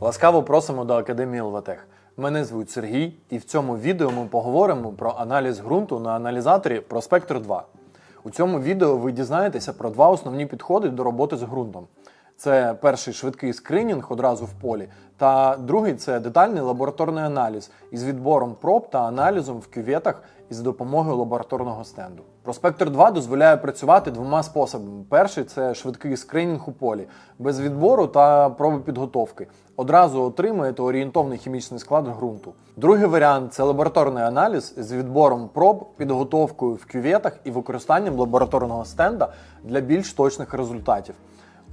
Ласкаво просимо до Академії ЛВТЕХ. Мене звуть Сергій, і в цьому відео ми поговоримо про аналіз ґрунту на аналізаторі Prospector 2. У цьому відео ви дізнаєтеся про два основні підходи до роботи з ґрунтом. Це перший швидкий скринінг одразу в полі, та другий це детальний лабораторний аналіз із відбором проб та аналізом в кюветах із допомогою лабораторного стенду. Проспектор 2 дозволяє працювати двома способами. Перший це швидкий скринінг у полі, без відбору та проби підготовки. Одразу отримуєте орієнтовний хімічний склад ґрунту. Другий варіант це лабораторний аналіз з відбором проб, підготовкою в кюветах і використанням лабораторного стенда для більш точних результатів.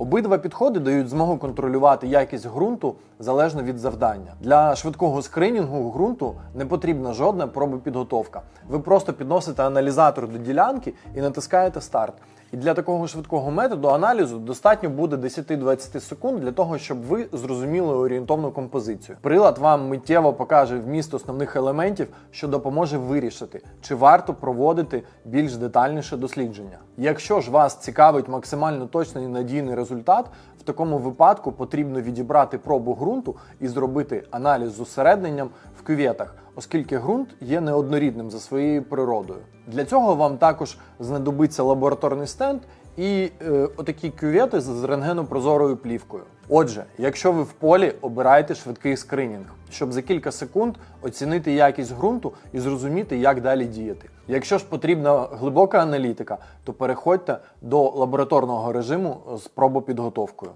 Обидва підходи дають змогу контролювати якість ґрунту залежно від завдання. Для швидкого скринінгу ґрунту не потрібна жодна пробопідготовка. Ви просто підносите аналізатор до ділянки і натискаєте старт. І для такого швидкого методу аналізу достатньо буде 10-20 секунд для того, щоб ви зрозуміли орієнтовну композицію. Прилад вам миттєво покаже вміст основних елементів, що допоможе вирішити, чи варто проводити більш детальніше дослідження. Якщо ж вас цікавить максимально точний і надійний результат, в такому випадку потрібно відібрати пробу ґрунту і зробити аналіз з усередненням в кюветах, оскільки ґрунт є неоднорідним за своєю природою. Для цього вам також знадобиться лабораторний стенд і е, отакі кювети з рентгенопрозорою плівкою. Отже, якщо ви в полі, обирайте швидкий скринінг, щоб за кілька секунд оцінити якість ґрунту і зрозуміти, як далі діяти. Якщо ж потрібна глибока аналітика, то переходьте до лабораторного режиму з пробопідготовкою.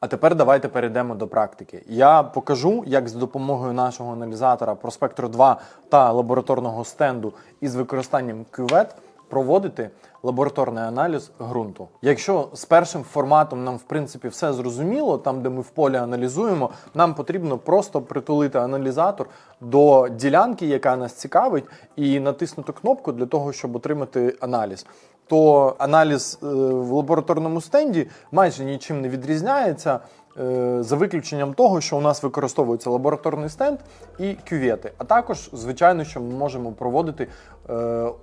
А тепер давайте перейдемо до практики. Я покажу, як з допомогою нашого аналізатора Prospector 2 та лабораторного стенду із використанням кювет проводити лабораторний аналіз ґрунту. Якщо з першим форматом нам в принципі все зрозуміло, там де ми в полі аналізуємо, нам потрібно просто притулити аналізатор до ділянки, яка нас цікавить, і натиснути кнопку для того, щоб отримати аналіз то аналіз е, в лабораторному стенді майже нічим не відрізняється. е, За виключенням того, що у нас використовується лабораторний стенд і кювети. А також, звичайно, що ми можемо проводити е,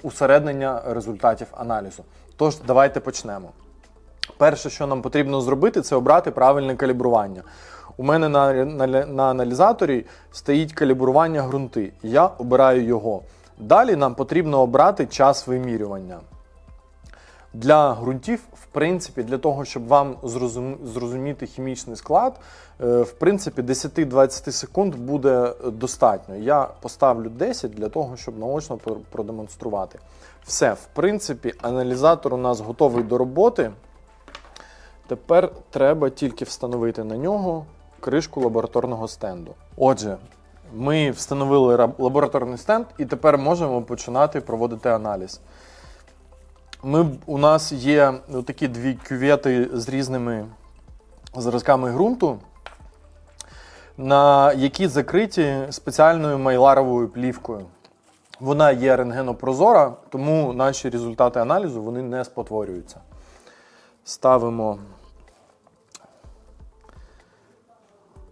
усереднення результатів аналізу. Тож, давайте почнемо. Перше, що нам потрібно зробити, це обрати правильне калібрування. У мене на, на, на аналізаторі стоїть калібрування ґрунти. Я обираю його. Далі нам потрібно обрати час вимірювання. Для ґрунтів, в принципі, для того, щоб вам зрозум- зрозуміти хімічний склад, е, в принципі, 10-20 секунд буде достатньо. Я поставлю 10 для того, щоб наочно пр- продемонструвати. Все, в принципі, аналізатор у нас готовий до роботи. Тепер треба тільки встановити на нього кришку лабораторного стенду. Отже, ми встановили лабораторний стенд і тепер можемо починати проводити аналіз. Ми, у нас є такі дві кювети з різними зразками ґрунту, на які закриті спеціальною майларовою плівкою. Вона є рентгенопрозора, тому наші результати аналізу вони не спотворюються. Ставимо,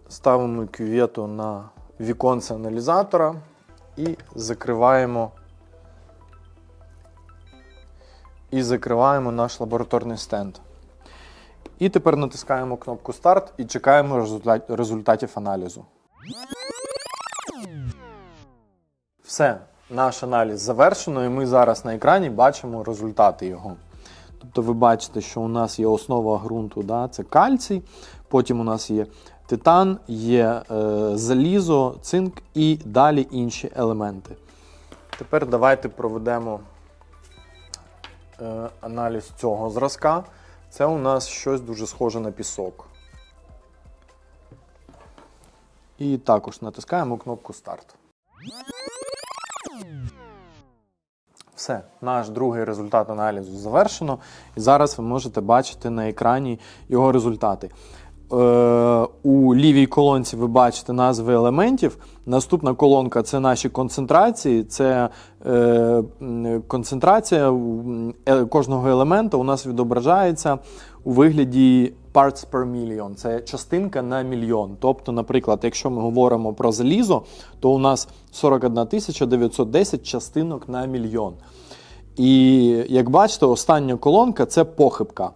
ставимо кювету на віконце аналізатора і закриваємо і закриваємо наш лабораторний стенд. І тепер натискаємо кнопку Старт і чекаємо результатів аналізу. Все, наш аналіз завершено, і ми зараз на екрані бачимо результати його. Тобто ви бачите, що у нас є основа ґрунту, да, це кальцій, потім у нас є титан, є е, залізо, цинк і далі інші елементи. Тепер давайте проведемо аналіз цього зразка. Це у нас щось дуже схоже на пісок. І також натискаємо кнопку Старт. Все, наш другий результат аналізу завершено. І зараз ви можете бачити на екрані його результати. Е, у лівій колонці ви бачите назви елементів. Наступна колонка це наші концентрації. Це е, концентрація е, кожного елемента у нас відображається у вигляді parts per million. Це частинка на мільйон. Тобто, наприклад, якщо ми говоримо про залізо, то у нас 41 910 частинок на мільйон. І як бачите, остання колонка це похибка.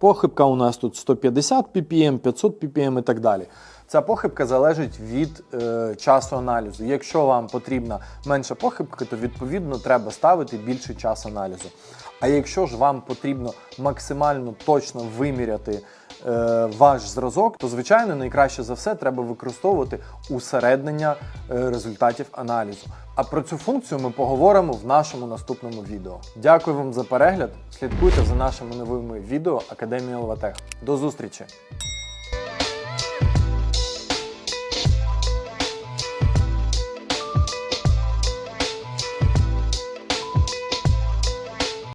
Похибка у нас тут 150 ppm, 500 ppm і так далі. Ця похибка залежить від е, часу аналізу. Якщо вам потрібна менша похибка, то відповідно треба ставити більший час аналізу. А якщо ж вам потрібно максимально точно виміряти е, ваш зразок, то звичайно найкраще за все треба використовувати усереднення е, результатів аналізу. А про цю функцію ми поговоримо в нашому наступному відео. Дякую вам за перегляд. Слідкуйте за нашими новими відео Академії Лватех. До зустрічі!